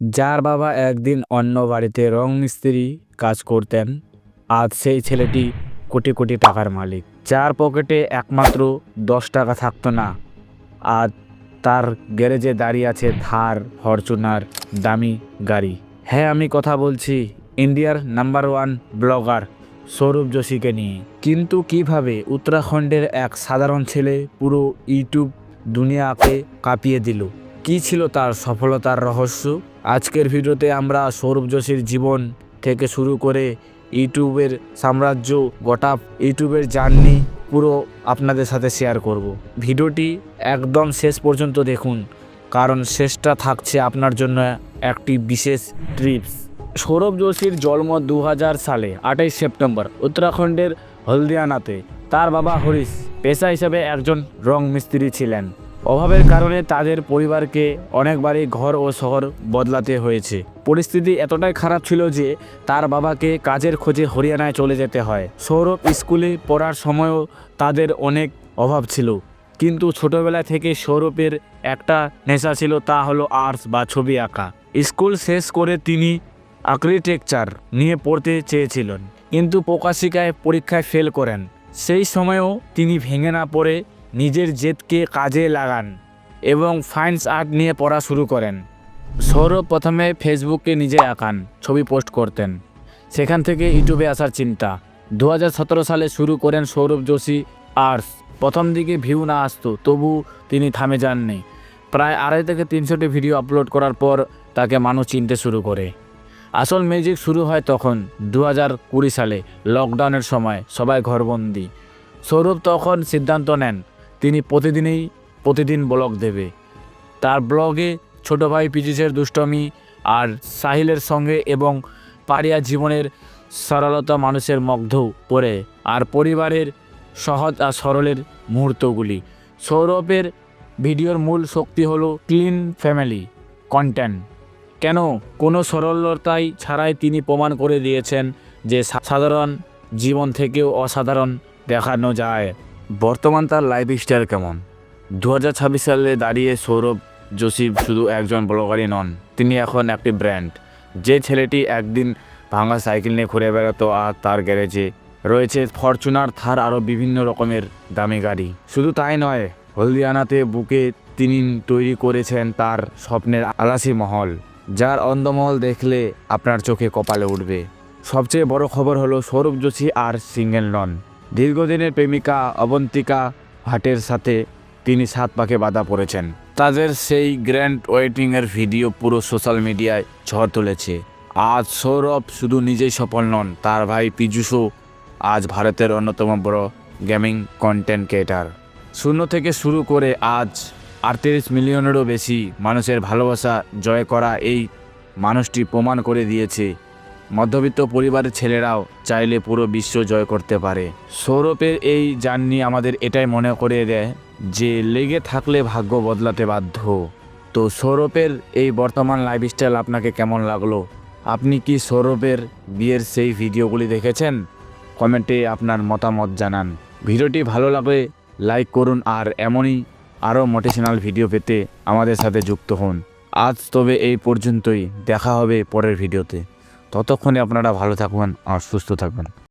যার বাবা একদিন অন্য বাড়িতে রং মিস্ত্রি কাজ করতেন, আজ সেই ছেলেটি কোটি কোটি টাকার মালিক। যার পকেটে একমাত্র দশ টাকা থাকতো না আর তার গ্যারেজে দাঁড়িয়ে আছে থার ফরচুনার, দামি গাড়ি। হ্যাঁ আমি কথা বলছি ইন্ডিয়ার নাম্বার ওয়ান ব্লগার সৌরভ যোশীকে নিয়ে। কিন্তু কীভাবে উত্তরাখণ্ডের এক সাধারণ ছেলে পুরো ইউটিউব দুনিয়াকে কাঁপিয়ে দিল? কি ছিল তার সফলতার রহস্য? আজকের ভিডিওতে আমরা সৌরভ যোশীর জীবন থেকে শুরু করে ইউটিউবের সাম্রাজ্য, গোটা ইউটিউবের জার্নি পুরো আপনাদের সাথে শেয়ার করব। ভিডিওটি একদম শেষ পর্যন্ত দেখুন, কারণ শেষটা থাকছে আপনার জন্য একটি বিশেষ ট্রিপস সৌরভ যোশীর জন্ম দু হাজার সালে, আঠাইশ সেপ্টেম্বর, উত্তরাখণ্ডের হলদিয়ানাতে। তার বাবা হরিশ, পেশা হিসেবে একজন রং মিস্ত্রি ছিলেন। অভাবের কারণে তাদের পরিবারকে অনেকবারই ঘর ও শহর বদলাতে হয়েছে। পরিস্থিতি এতটাই খারাপ ছিল যে তার বাবাকে কাজের খোঁজে হরিয়ানায় চলে যেতে হয়। সৌরভ স্কুলে পড়ার সময়ও তাদের অনেক অভাব ছিল। কিন্তু ছোটবেলা থেকে সৌরভের একটা নেশা ছিল তা হলো আর্টস বা ছবি আঁকা। স্কুল শেষ করে তিনি আর্কিটেকচার নিয়ে পড়তে চেয়েছিলেন। কিন্তু প্রকাশিকায় পরীক্ষায় ফেল করেন। সেই সময়েও তিনি ভেঙে না পড়ে নিজের জেদকে কাজে লাগান এবং ফাইন্স আর্ট নিয়ে পড়া শুরু করেন। সৌরভ প্রথমে ফেসবুকে নিজে আঁকান, ছবি পোস্ট করতেন। সেখান থেকে ইউটিউবে আসার চিন্তা। দু হাজার সতেরো সালে শুরু করেন সৌরভ যোশী আর্টস। প্রথম দিকে ভিউ না আসতো, তবু তিনি থামে যাননি। প্রায় আড়াই থেকে তিনশোটি ভিডিও আপলোড করার পর তাকে মানুষ চিনতে শুরু করে। আসল মিউজিক শুরু হয় তখন দু কুড়ি সালে লকডাউনের সময়, সবাই ঘরবন্দি। সৌরভ তখন সিদ্ধান্ত নেন তিনি প্রতিদিনই প্রতিদিন ব্লগ দেবে। তার ব্লগে ছোট ভাই পিজিসের দুষ্টমি আর সাহিলের সঙ্গে এবং পারিয়া জীবনের সরলতা মানুষের মুগ্ধ করে আর পরিবারের সহজ আর সরলের মুহূর্তগুলি। সৌরভের ভিডিওর মূল শক্তি হলো ক্লিন ফ্যামিলি কন্টেন্ট। কেন? কোনো সরলতাই ছাড়াই তিনি প্রমাণ করে দিয়েছেন যে সাধারণ জীবন থেকেও অসাধারণ দেখানো যায়। বর্তমান তার লাইফ স্টাইল কেমন? দু হাজার ছাব্বিশ সালে দাঁড়িয়ে সৌরভ যোশী শুধু একজন ব্লগারই নন, তিনি এখন একটি ব্র্যান্ড যে ছেলেটি একদিন ভাঙা সাইকেল নিয়ে ঘুরে বেড়াতো আর তার গ্যারেজে রয়েছে ফরচুনার থার আরও বিভিন্ন রকমের দামি গাড়ি। শুধু তাই নয়, হলদিয়ানাতে বুকে তিনি তৈরি করেছেন তার স্বপ্নের আলাসি মহল, যার অন্দমহল দেখলে আপনার চোখে কপালে উঠবে। সবচেয়ে বড় খবর হলো সৌরভ যোশী আর সিঙ্গেল নন। দীর্ঘদিনের প্রেমিকা অবন্তিকা ভাটের সাথে তিনি সাত পাকে বাধা পড়েছেন। তাদের সেই গ্র্যান্ড ওয়েটিংয়ের ভিডিও পুরো সোশ্যাল মিডিয়ায় ঝড় তুলেছে। আজ সৌরভ শুধু নিজেই সফল নন, তার ভাই পীযূষও আজ ভারতের অন্যতম বড় গেমিং কন্টেন্ট ক্রিয়েটার। শূন্য থেকে শুরু করে আজ আটত্রিশ মিলিয়নেরও বেশি মানুষের ভালোবাসা জয় করা এই মানুষটি প্রমাণ করে দিয়েছে মধ্যবিত্ত পরিবারের ছেলেরাও চাইলে পুরো বিশ্ব জয় করতে পারে। সৌরভের এই জার্নি আমাদের এটাই মনে করে দেয় যে লেগে থাকলে ভাগ্য বদলাতে বাধ্য। তো সৌরভের এই বর্তমান লাইফস্টাইল আপনাকে কেমন লাগল? আপনি কি সৌরভের বিয়ের সেই ভিডিওগুলি দেখেছেন? কমেন্টে আপনার মতামত জানান। ভিডিওটি ভালো লাগলে লাইক করুন আর এমনই আরও মোটিভেশনাল ভিডিও পেতে আমাদের সাথে যুক্ত হন। আজ তবে এই পর্যন্তই। দেখা হবে পরের ভিডিওতে। ততক্ষণে আপনারা ভালো থাকবেন আর সুস্থ থাকবেন।